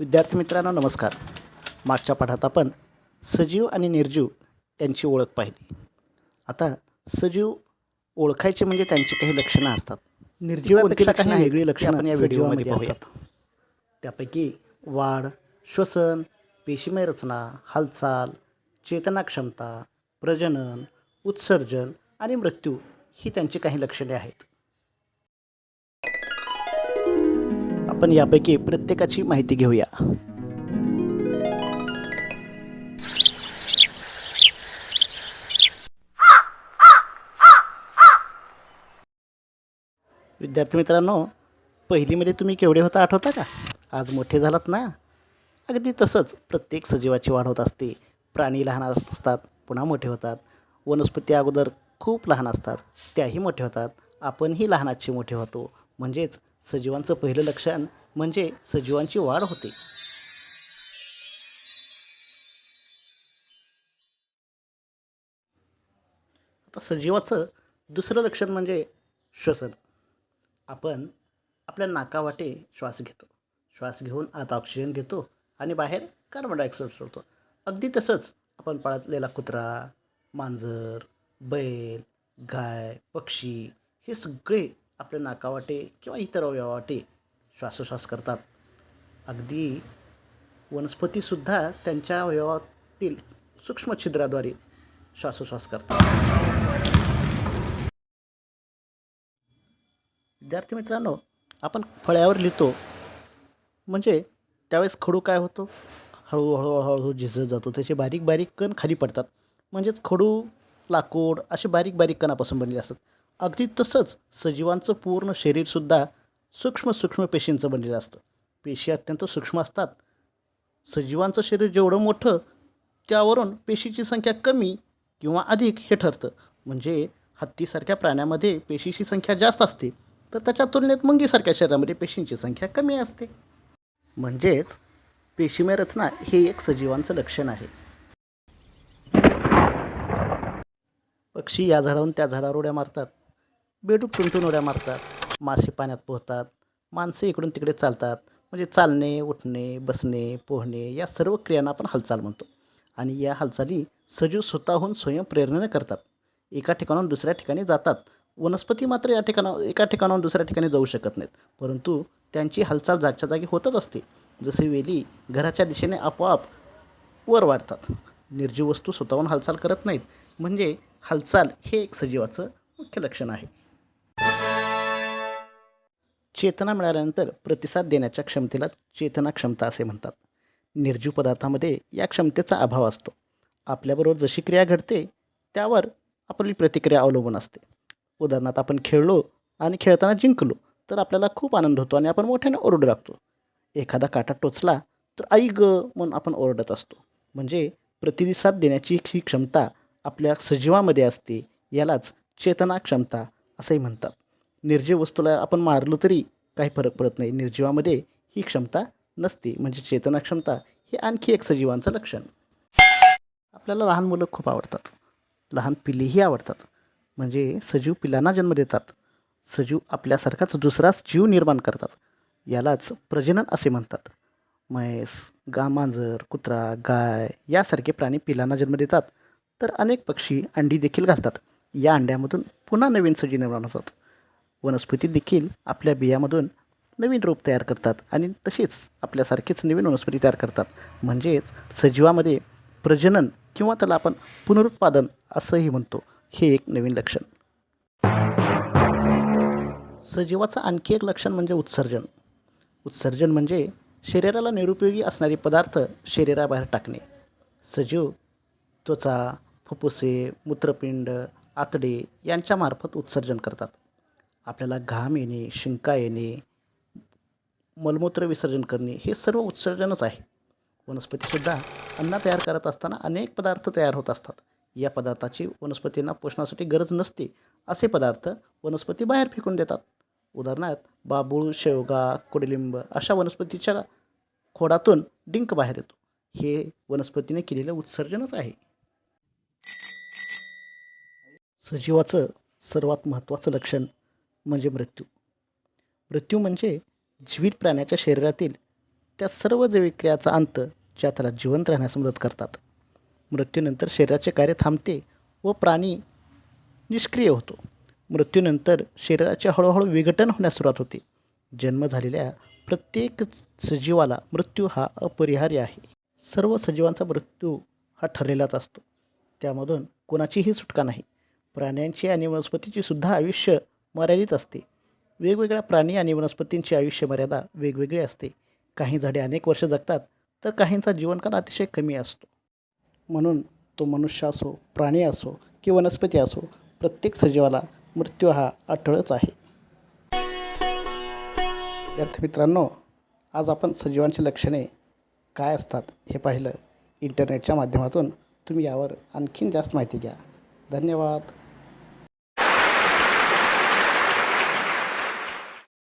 विद्यार्थी मित्रांनो नमस्कार. मागच्या पाठात आपण सजीव आणि निर्जीव यांची ओळख पाहिली. आता सजीव ओळखायचे म्हणजे त्यांची काही लक्षणं असतात. निर्जीवापेक्षा काही वेगळी लक्षणं आपण या व्हिडिओमध्ये असतात. त्यापैकी वाढ श्वसन पेशीमय रचना हालचाल चेतनाक्षमता प्रजनन उत्सर्जन आणि मृत्यू ही त्यांची काही लक्षणे आहेत. आपण यापैकी प्रत्येकाची माहिती घेऊया. विद्यार्थी मित्रांनो पहिलीमध्ये तुम्ही केवढे होता आठवता का? आज मोठे झालात ना? अगदी तसंच प्रत्येक सजीवाची वाढ होत असते. प्राणी लहान असतात पुन्हा मोठे होतात. वनस्पती अगोदर खूप लहान असतात त्याही मोठे होतात. आपणही लहानाचे मोठे होतो. म्हणजेच सजीवांचं पहिलं लक्षण म्हणजे सजीवांची वाढ होते. आता सजीवाचं दुसरं लक्षण म्हणजे श्वसन. आपण आपल्या नाकावाटे श्वास घेतो. श्वास घेऊन आत ऑक्सिजन घेतो आणि बाहेर कार्बन डायऑक्साईड सोडतो. अगदी तसंच आपण पाळतलेला कुत्रा मांजर बैल गाय पक्षी हे सगळे आपल्या नाकावाटे किंवा इतर अवयवावाटे श्वासोश्वास करतात. अगदी वनस्पतीसुद्धा त्यांच्या अवयवातील सूक्ष्म छिद्राद्वारे श्वासोश्वास करतात. विद्यार्थी मित्रांनो आपण फळ्यावर लिहितो. म्हणजे त्यावेळेस खडू काय होतो? हळूहळू हळूहळू झिजत जातो. त्याचे बारीक बारीक कण खाली पडतात. म्हणजेच खडू लाकूड असे बारीक बारीक कणापासून बनले असतात. अगदी तसंच सजीवांचं पूर्ण शरीरसुद्धा सूक्ष्म सूक्ष्म पेशींचं बनलेलं असतं. पेशी अत्यंत सूक्ष्म असतात. सजीवांचं शरीर जेवढं मोठं त्यावरून पेशीची संख्या कमी किंवा अधिक हे ठरतं. म्हणजे हत्तीसारख्या प्राण्यामध्ये पेशीची संख्या जास्त असते तर त्याच्या तुलनेत मुंगीसारख्या शरीरामध्ये पेशींची संख्या कमी असते. म्हणजेच पेशीमय रचना हे एक सजीवांचं लक्षण आहे. पक्षी या झाडावरून त्या झाडावर उड्या मारतात. बेडूक टुनटून उड्या मारतात मासे पाण्यात पोहतात माणसे इकडून तिकडे चालतात. म्हणजे चालणे उठणे बसणे पोहणे या सर्व क्रियांना आपण हालचाल म्हणतो. आणि या हालचाली सजीव स्वतःहून स्वयंप्रेरणेने करतात. एका ठिकाणाहून दुसऱ्या ठिकाणी जातात. वनस्पती मात्र या ठिकाणा एका ठिकाणाहून दुसऱ्या ठिकाणी जाऊ शकत नाहीत. परंतु त्यांची हालचाल जागच्या जागी होतच असते. जसे वेली घराच्या दिशेने आपोआप वर वाढतात. निर्जीव वस्तू स्वतःहून हालचाल करत नाहीत. म्हणजे हालचाल हे एक सजीवाचं मुख्य लक्षण आहे. चेतना मिळाल्यानंतर प्रतिसाद देण्याच्या क्षमतेला चेतना क्षमता असे म्हणतात. निर्जीव पदार्थामध्ये या क्षमतेचा अभाव असतो. आपल्याबरोबर जशी क्रिया घडते त्यावर आपली प्रतिक्रिया अवलंबून असते. उदाहरणार्थ आपण खेळलो आणि खेळताना जिंकलो तर आपल्याला खूप आनंद होतो आणि आपण मोठ्याने ओरडू लागतो. एखादा काटा टोचला तर आई ग! म्हणून आपण ओरडत असतो. म्हणजे प्रतिसाद देण्याची ही क्षमता आपल्या सजीवामध्ये असते यालाच चेतना क्षमता असंही म्हणतात. निर्जीव वस्तूला आपण मारलो तरी काही फरक पडत नाही. निर्जीवामध्ये ही क्षमता नसते. म्हणजे चेतना क्षमता हे आणखी एक सजीवांचं लक्षण. आपल्याला लहान मुलं खूप आवडतात. लहान पिल्लीही आवडतात. म्हणजे सजीव पिलांना जन्म देतात. सजीव आपल्यासारखाच दुसराच जीव निर्माण करतात. यालाच प्रजनन असे म्हणतात. म्हैस गा मांजर कुत्रा गाय यासारखे प्राणी पिलांना जन्म देतात. तर अनेक पक्षी अंडी देखील घालतात. या अंड्यामधून पुन्हा नवीन सजीव निर्माण होतात. वनस्पती देखील आपल्या बियामधून नवीन रोप तयार करतात आणि तसेच आपल्यासारखेच नवीन वनस्पती तयार करतात. म्हणजेच सजीवामध्ये प्रजनन किंवा त्याला आपण पुनरुत्पादन असंही म्हणतो. हे एक नवीन लक्षण. सजीवाचं आणखी एक लक्षण म्हणजे उत्सर्जन. उत्सर्जन म्हणजे शरीराला निरुपयोगी असणारे पदार्थ शरीराबाहेर टाकणे. सजीव त्वचा फुफ्फुसे मूत्रपिंड आतडे यांच्यामार्फत उत्सर्जन करतात. आपल्याला घाम येणे शिंका येणे मलमूत्र विसर्जन करणे हे सर्व उत्सर्जनच आहे. वनस्पतीसुद्धा अन्न तयार करत असताना अनेक पदार्थ तयार होत असतात. या पदार्थाची वनस्पतींना पोषणासाठी गरज नसते असे पदार्थ वनस्पती बाहेर फेकून देतात. उदाहरणार्थ बाबूळ शेवगा कडुलिंब अशा वनस्पतीच्या खोडातून डिंक बाहेर येतो. हे वनस्पतीने केलेलं उत्सर्जनच आहे. सजीवाचं सर्वात महत्त्वाचं लक्षण म्हणजे मृत्यू. मृत्यू म्हणजे जीवित प्राण्याच्या शरीरातील त्या सर्व जैविक्रियाचा अंत ज्या त्याला जिवंत राहण्यास मदत करतात. मृत्यूनंतर शरीराचे कार्य थांबते व प्राणी निष्क्रिय होतो. मृत्यूनंतर शरीराचे हळूहळू विघटन होण्यास सुरुवात होते. जन्म झालेल्या प्रत्येक सजीवाला मृत्यू हा अपरिहार्य आहे. सर्व सजीवांचा मृत्यू हा ठरलेलाच असतो. त्यामधून कोणाचीही सुटका नाही. प्राण्यांची आणि वनस्पतीची सुद्धा आयुष्य मर्यादित असते. वेगवेगळ्या प्राणी आणि वनस्पतींची आयुष्य मर्यादा वेगवेगळी असते. काही झाडे अनेक वर्ष जगतात तर काहींचा जीवनकाळ अतिशय कमी असतो. म्हणून तो मनुष्य असो प्राणी असो की वनस्पती असो प्रत्येक सजीवाला मृत्यू हा अटळच आहे. विद्यार्थी मित्रांनो आज आपण सजीवांची लक्षणे काय असतात हे पाहिलं. इंटरनेटच्या माध्यमातून तुम्ही यावर आणखीन जास्त माहिती घ्या. धन्यवाद.